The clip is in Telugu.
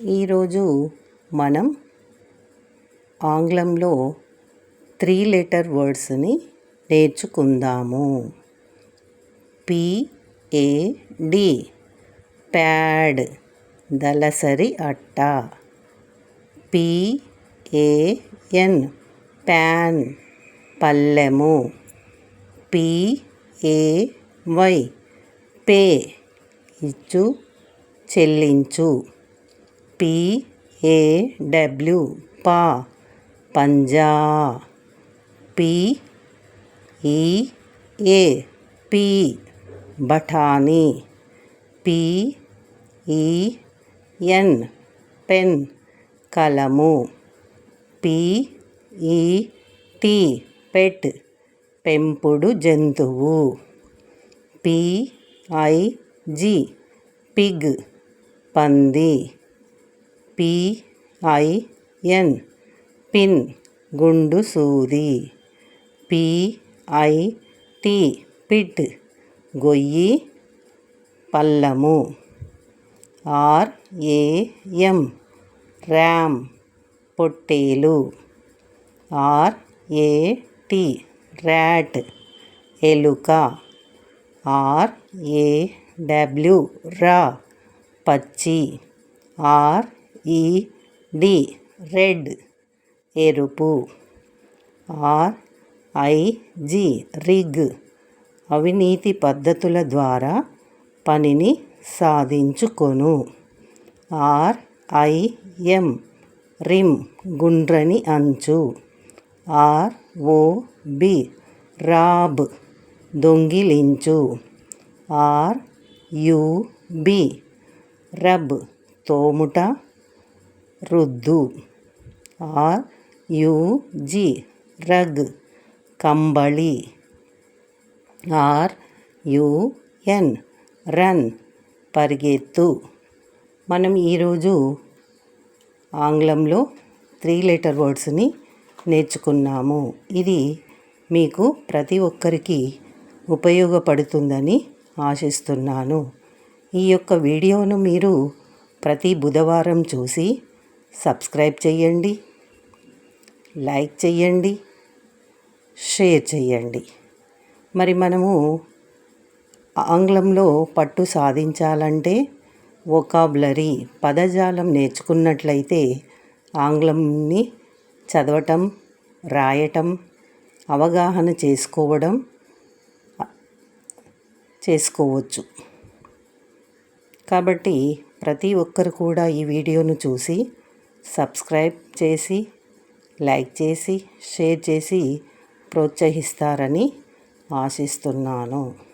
ఈరోజు మనం ఆంగ్లంలో త్రీ లెటర్ వర్డ్స్ని నేర్చుకుందాము. P A D pad. దళసరి అట్ట. P A N pan. పల్లెము. P A Y pay. ఇచ్చు. చెల్లించు. పిఏడబ్ల్యూ పా పంజా పిఈఏ పి బఠానీ పిఈఎన్ పెన్ కలము పిఈటి పెట్ పెంపుడు జంతువు పిఐజి పిగ్ పంది. పిఐఎన్ పిన్ గుండు సూది పిఐటి పిట్ గొయ్యి పల్లము ఆర్ఏఎం ర్యామ్ పొట్టేలు ఆర్ఏటి ర్యాట్ ఎలుక ఆర్ఏడబ్ల్యూ రా పచ్చి ఆర్ ఈ డి రెడ్. ఎరుపు. R I G rig. అవినీతి పద్ధతుల ద్వారా పనిని సాధించుకొను. R I M rim. గుండ్రని అంచు. R O B rob. దొంగిలించు. R U B rub. తోముట. రుద్దు. R U G rug. కంబళి. R U N run. పరిగెత్తు. మనం ఈరోజు ఆంగ్లంలో త్రీ లెటర్ వర్డ్స్ని నేర్చుకున్నాము. ఇది మీకు ప్రతి ఒక్కరికి ఉపయోగపడుతుందని ఆశిస్తున్నాను. ఈ యొక్క వీడియోను మీరు ప్రతి బుధవారం చూసి సబ్స్క్రైబ్ చేయండి లైక్ చేయండి షేర్ చేయండి మరి మనము ఆంగ్లంలో పట్టు సాధించాలంటే వొకాబులరీ పదజాలం నేర్చుకున్నట్లయితే ఆంగ్లంని చదవటం రాయటం అవగాహన చేసుకోవడం చేసుకోవచ్చు. కాబట్టి ప్రతి ఒక్కరు కూడా ఈ వీడియోను చూసి సబ్స్క్రైబ్ చేసి లైక్ చేసి షేర్ చేసి ప్రోత్సహిస్తారని ఆశిస్తున్నాను.